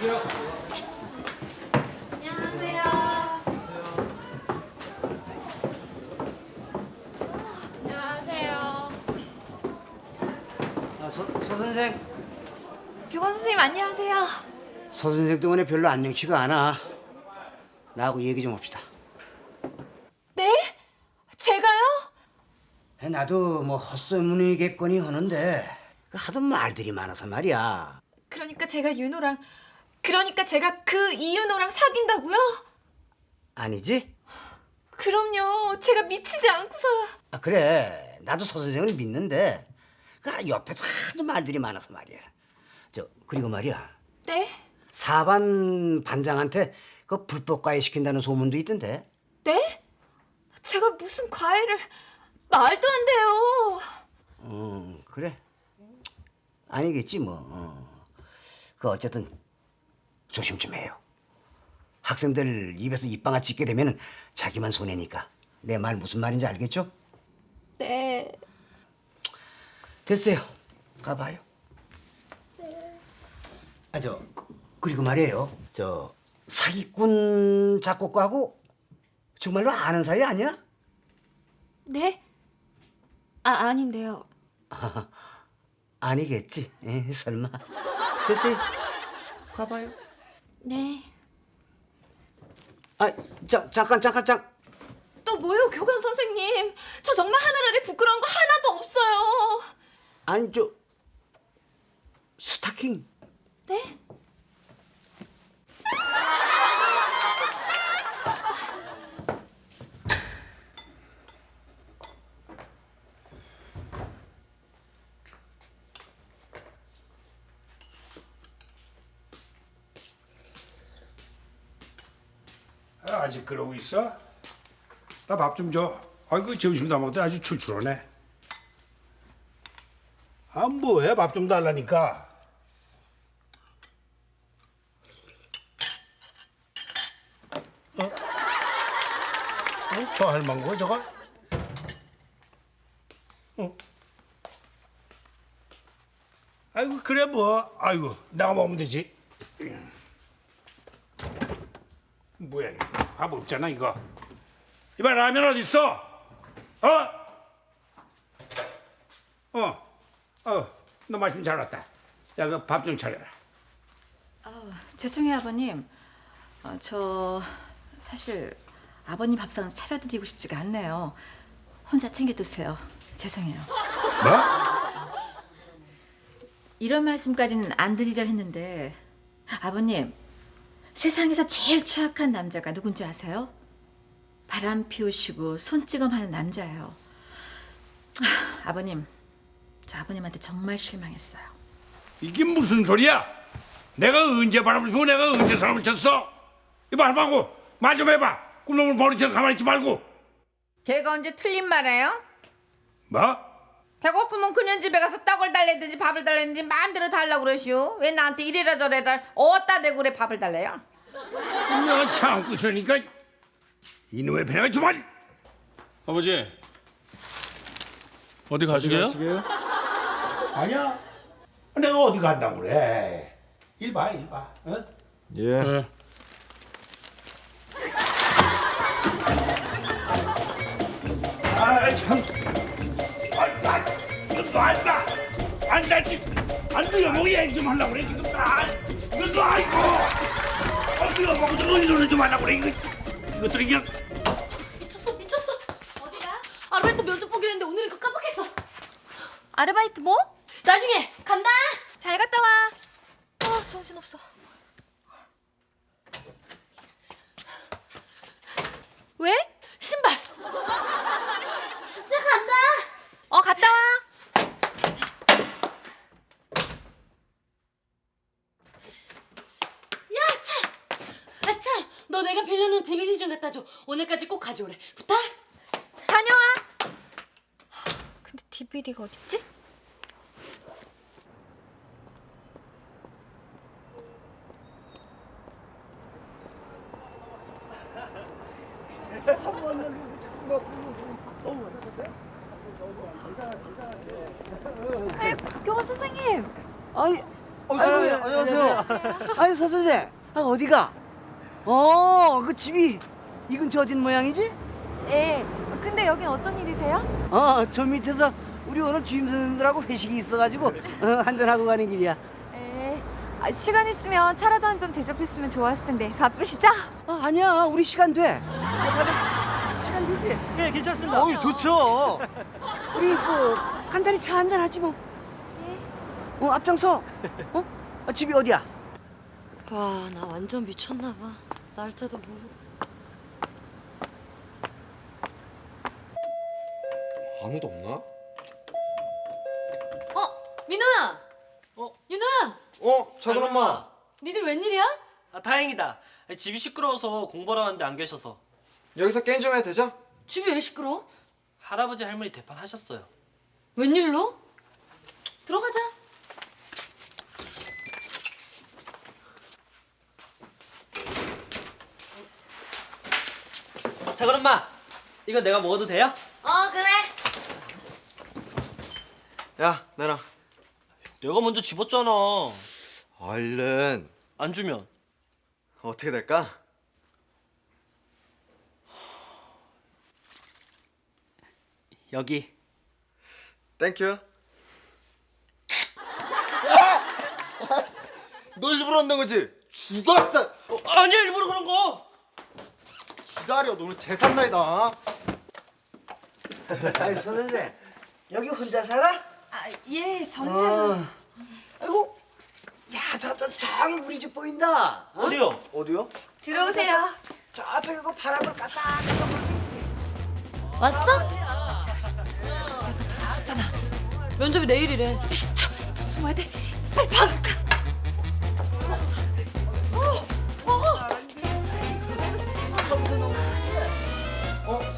안녕하세요. 안녕하세요. 아, 서, 서 선생. 교관 선생님 안녕하세요. 서 선생 때문에 별로 안녕치가 않아. 나하고 얘기 좀 합시다. 네? 제가요? 나도 뭐 헛소문이겠거니 하는데 그 하도 말들이 많아서 말이야. 그러니까 제가 윤호랑 그러니까 제가 그 이윤호랑 사귄다고요? 아니지? 그럼요. 제가 미치지 않고서야. 아 그래. 나도 서 선생을 믿는데 그 옆에서 하도 말들이 많아서 말이야. 저 그리고 말이야. 네? 사반 반장한테 그 불법 가해 시킨다는 소문도 있던데. 네? 제가 무슨 과외를 말도 안 돼요. 음 그래. 아니겠지 뭐. 어. 그 어쨌든 조심 좀 해요. 학생들 입에서 입방아 찢게 되면 자기만 손해니까. 내 말 무슨 말인지 알겠죠? 네. 됐어요. 가봐요. 아 저 그리고 말이에요. 저 사기꾼 작곡가하고 정말로 아는 사이 아니야? 네? 아 아닌데요. 아니겠지. 에이, 설마. 됐어요. 가봐요. 네. 아, 자, 잠깐, 잠깐, 잠깐. 또 뭐요, 교관 선생님? 저 정말 하늘 아래 부끄러운 거 하나도 없어요. 아니 저 스타킹. 네? 아, 아직 그러고 있어? 나 밥 좀 줘. 아이고 점심도 안 먹다 아주 출출하네. 아 뭐해 밥 좀 달라니까. 어? 어? 저 할망 거 저거? 어? 아이고 그래 뭐. 아이고 내가 먹으면 되지. 뭐야 이거 밥 없잖아 이거 이봐 라면 어디 있어 어? 어? 어너 마침 잘 왔다 야 그 밥 좀 차려라 죄송해요 아버님. 어, 저 사실 아버님 밥상 차려드리고 싶지가 않네요. 혼자 챙겨 드세요. 죄송해요. 뭐? 이런 말씀까지는 안 드리려 했는데 아버님 세상에서 제일 추악한 남자가 누군지 아세요? 바람 피우시고 손찌검하는 남자예요. 아, 아버님, 저 아버님한테 정말 실망했어요. 이게 무슨 소리야 내가 언제 바람을 피고 내가 언제 사람을 쳤어 이봐 할망구 말좀 해봐 꿈놈을 버리쳐 가만히 있지 말고 걔가 언제 틀린 말해요? 뭐? 배고프면 그년 집에 가서 떡을 달래든지 밥을 달래든지 마음대로 달라고 그러시오. 왜 나한테 이래라 저래라 어디다 대고 그래 밥을 달래요? 내가 참고 있으니까 이놈의 배가 주말 아버지 어디 가시게요? 아니야 내가 어디 간다고 그래 일 봐 일 봐 어? 예. 아 참. 아, 아, 이거 놔, 놔. 안 돼. 안 돼요. 뭐 얘기 좀 하려고 그래 지금. 아, 놔 이거. 아, 이거 먹고 좀 의논을 좀 하려고 그래 이거. 이것들이 그냥. 미쳤어, 미쳤어. 어디가? 아르바이트 면접 보기로 했는데 오늘인 거 깜빡했어. 아르바이트 뭐? 나중에 간다. 잘 갔다 와. 아, 정신 없어. 왜? 신발. 진짜 간다. 어, 갔다 와. 야, 참. 아, 참. 너 내가 빌려놓은 DVD 좀 갖다 줘. 오늘까지 꼭 가져오래. 부탁. 다녀와. 근데 DVD가 어딨지? 아, 교원 선생님. 아니, 아유, 안녕하세요. 아니 서 선생, 아, 어디가? 어, 그 집이 이 근처 어딘 모양이지? 예. 근데 여긴 어쩐 일이세요? 어, 저 밑에서 우리 오늘 주임 선생님들하고 회식이 있어가지고 어, 한잔 하고 가는 길이야. 예. 아, 시간 있으면 차라도 한 잔 대접했으면 좋았을 텐데 바쁘시죠? 아, 아니야, 우리 시간 돼. 아, 다들 시간 되지? 네, 괜찮습니다. 어이 좋죠. 우리 그 간단히 차 한잔 하지 뭐. 어 앞장서. 어? 아, 집이 어디야? 와, 나 완전 미쳤나 봐. 날짜도 모르고. 아무도 없나? 어, 민호야. 어? 윤호야. 어, 작은 엄마. 니들 웬일이야? 아, 다행이다. 집이 시끄러워서 공부하러 왔는데 안 계셔서 여기서 게임 좀 해도 되죠? 집이 왜 시끄러? 할아버지 할머니 대판 하셨어요. 웬일로? 들어가자. 자, 그럼 엄마. 이거 내가 먹어도 돼요? 어, 그래. 야, 내놔. 내가 먼저 집었잖아. 얼른. 안 주면 어떻게 될까? 여기. 땡큐. 너 일부러 한다는 거지? 죽었어. 어, 아니야, 일부러 그런 거. 기다려, 너 오늘 제삿날이다. 아니 서 선생 여기 혼자 살아? 아, 예, 전세. 어. 아이고. 야저 저 저기 우리 집 보인다. 어? 어디요? 어디요? 들어오세요. 저쪽에 그 바람을 갖다. 왔어? 면접이 내일이래. 숨어야 돼. 빨리 방금 가.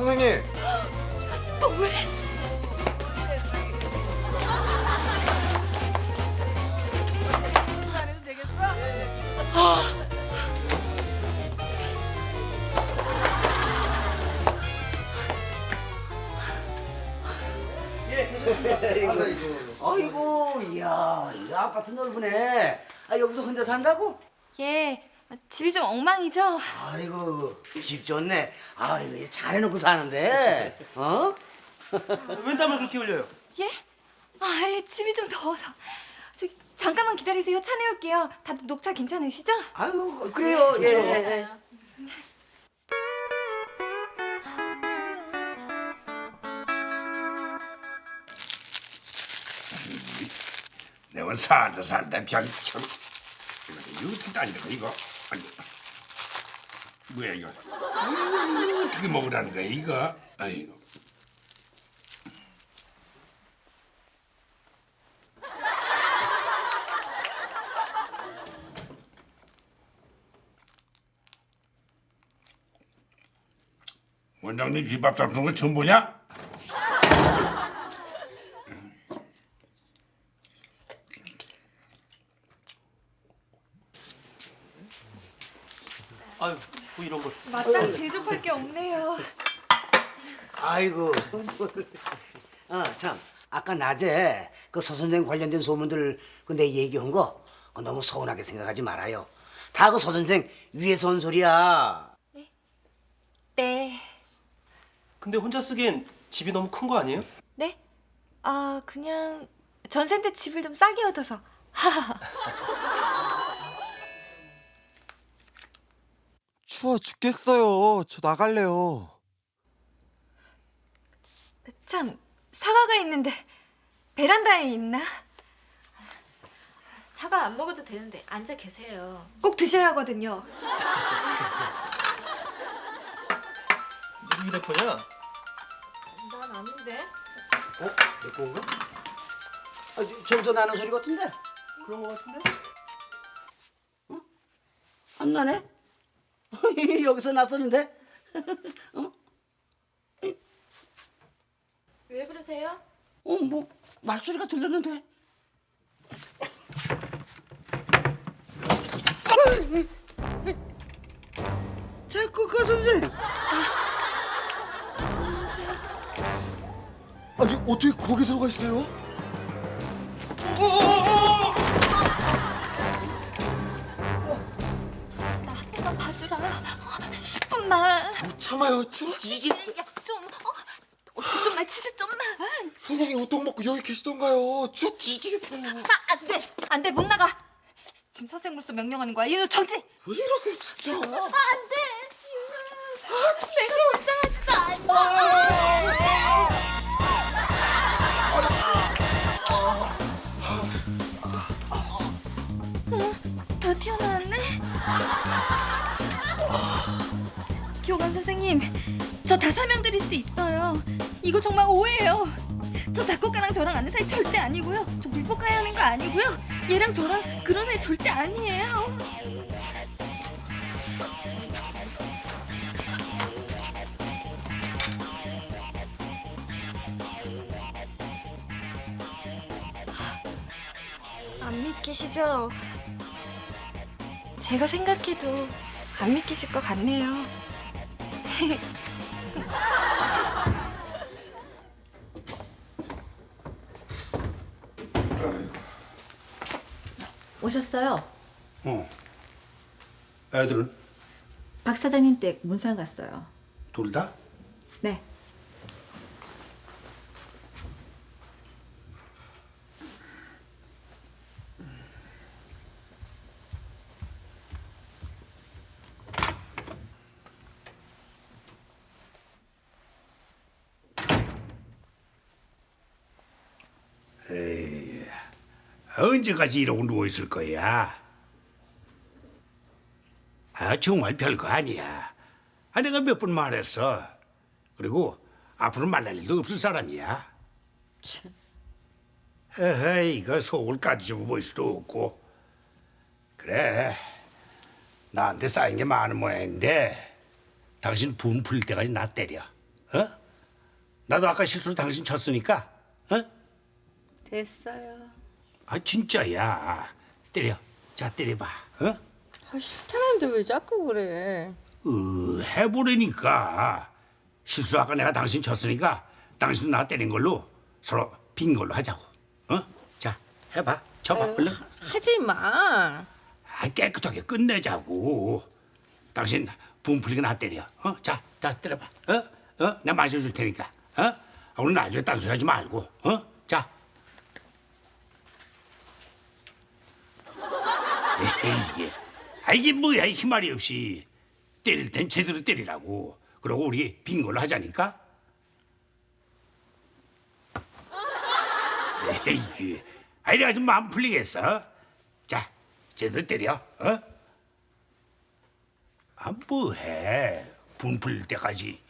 선생님. 또 왜? 아이고, 이야, 이 아파트 넓으네. 아 여기서 혼자 산다고? 예, 집이 좀 엉망이죠? 아이고, 집 좋네. 아이고, 잘해놓고 사는데. 어? 웬 땀을 그렇게 흘려요? 예? 아, 예, 집이 좀 더워서. 저기 잠깐만 기다리세요. 차 내올게요. 다들 녹차 괜찮으시죠? 아유, 그래요. 예, 예. 예. 내가 살다 살다 참 참. 이거 어떻게 딴 거야 이거? 아니, 뭐야 이거? 이거 어떻게 먹으라는 거야 이거? 아이고. 원장님 집밥 잡수는 거 처음 보냐? 아유, 뭐 이런 걸. 마땅히 대접할 게 없네요. 아이고. 아, 참. 아까 낮에 그 서선생 관련된 소문들 그 내 얘기한 거 그거 너무 서운하게 생각하지 말아요. 다 그 서선생 위에서 온 소리야. 네. 근데 혼자 쓰기엔 집이 너무 큰 거 아니에요? 네? 아, 그냥 전세인데 집을 좀 싸게 얻어서. 추워 죽겠어요. 저 나갈래요. 참, 사과가 있는데 베란다에 있나? 사과 안 먹어도 되는데 앉아 계세요. 꼭 드셔야 하거든요. 누구 휴대폰이야? 난 아닌데. 어? 내 건가? 아, 저- 저기서 나는 소리 같은데? 그런 거 같은데? 안 나네? 여기서 났었는데? 어? 왜 그러세요? 어, 뭐 말소리가 들렸는데. 제 끝까 선생. 아니, 어떻게 거기 들어가 있어요? 참아요. 추워 뒤지겠어. 야 좀 어, 좀만 진짜 좀만 선생님 우동 먹고 여기 계시던가요. 추워 뒤지겠어요. 아 안 돼 안 돼 못 나가 지금 선생으로서 명령하는 거야 이노 정지 왜 이러세요 진짜. 안돼 내가 불쌍하지도 않 다 설명드릴 수 있어요. 이거 정말 오해예요. 저 작곡가랑 저랑 아는 사이 절대 아니고요. 저 물폭가야 하는 거 아니고요. 얘랑 저랑 그런 사이 절대 아니에요. 안 믿기시죠? 제가 생각해도 안 믿기실 것 같네요. 오셨어요? 어. 애들은 박 사장님 댁 문상 갔어요. 둘 다? 네. 언제까지 이러고 누워 있을 거야? 아 정말 별거 아니야. 아 내가 몇 번 말했어. 그리고 앞으로 말할 일도 없을 사람이야. 에헤이 이거 속을 까지고 보일 수도 없고. 그래. 나한테 쌓인 게 많은 모양인데 당신 분 풀릴 때까지 나 때려. 어? 나도 아까 실수로 당신 쳤으니까. 어? 됐어요. 아 진짜야 때려 자 때려봐 어? 싫다는데 왜 자꾸 그래? 으, 해보려니까 실수 아까 내가 당신 쳤으니까 당신도 나 때린 걸로 서로 빈 걸로 하자고 어? 자 해봐 쳐봐 얼른 하지 마. 아, 깨끗하게 끝내자고 당신 분 풀리게 나 때려 어? 자, 자 때려봐 어? 어? 내가 마셔줄 테니까 어? 아, 오늘 나중에 딴소리 하지 말고 어? 자 에이, 아 이게 뭐야 이 희말이 없이. 때릴 땐 제대로 때리라고. 그러고 우리 빈 걸로 하자니까. 에이 아이 내가 좀 마음 풀리겠어? 자 제대로 때려 어? 아 뭐해? 분 풀릴 때까지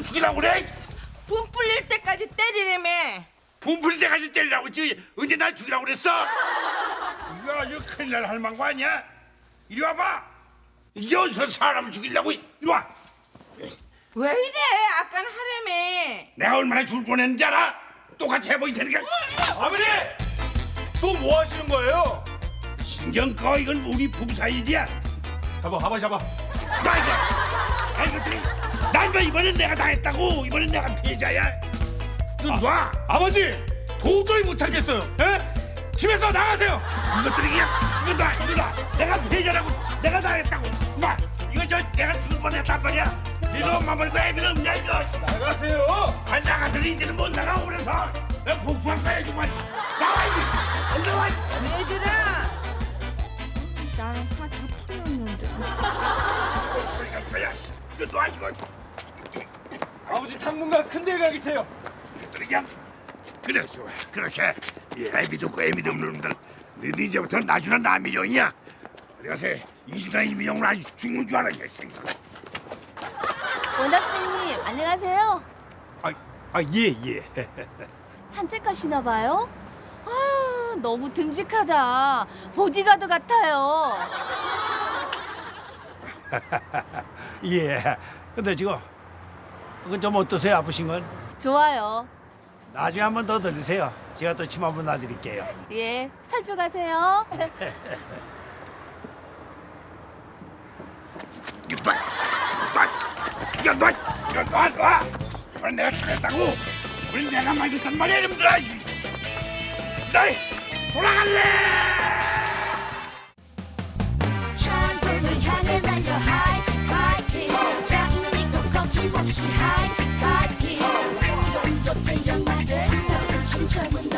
누구 죽이라고 그래? 분 풀릴 때까지 때리래매 분풀 때까지 때리라고 했지 언제 날 죽이라고 그랬어? 이거 아주 큰일 날 할망과 아니야? 이리 와봐 이게 어디서 사람을 죽이려고 이리 와 왜 이래 아깐 하래매 내가 얼마나 죽을 뻔했는지 알아? 똑같이 해보일 테니까 아버지 또 뭐 하시는 거예요? 신경 꺼 이건 우리 부부 사이 일이야 잡아 아버지 잡아. 나 이거 아 이것들이 난왜 이번엔 내가 다 했다고? 이번엔 내가 피해자야. 이건 놔. 아버지 도저히 못 참겠어요. 에? 집에서 나가세요. 이것들이 그냥 이거 놔 이거 놔. 내가 피해자라고 내가 다 했다고. 놔. 이거 저 내가 죽을 뻔했단 말이야. 니도 엄마 말고 애비는 없냐 이거. 나가세요. 아 나가더니 이제는 못 나가고 그래서. 내가 복수할 거야 정말. 나와 이제. 얼른 와 얘들아! 나는 화다 풀렸는데. 소리가 거야 이거 놔 이거 아버지 당분간 큰데 가 계세요. 그냥 그래 좋아 그렇게 이 애비도 없고 애미도 없는 놈들 너희들 이제부터 나주나 나미령이야 어디 가서 이순아 이미령을 아주 죽는 줄 알아 이 원다 선생님 안녕하세요. 아예예 산책 가시나 봐요? 아유 아유, 너무 듬직하다. 보디가드 같아요. 예. 근데 지금 그건 좀 어떠세요? 아프신 건? 좋아요. 나중에 한 번 더 들리세요. 제가 또 침 한 번 놔드릴게요. 예, 살펴가세요. 이봐, 이거 놔, 이거 놔, 놔. 그걸 내가 죽였다고. 우리 내가 맞았단 말이야, 이놈들아. 나이 돌아갈래. 거침없이 하이킥 하이킥 연말에 세상을 춤춰본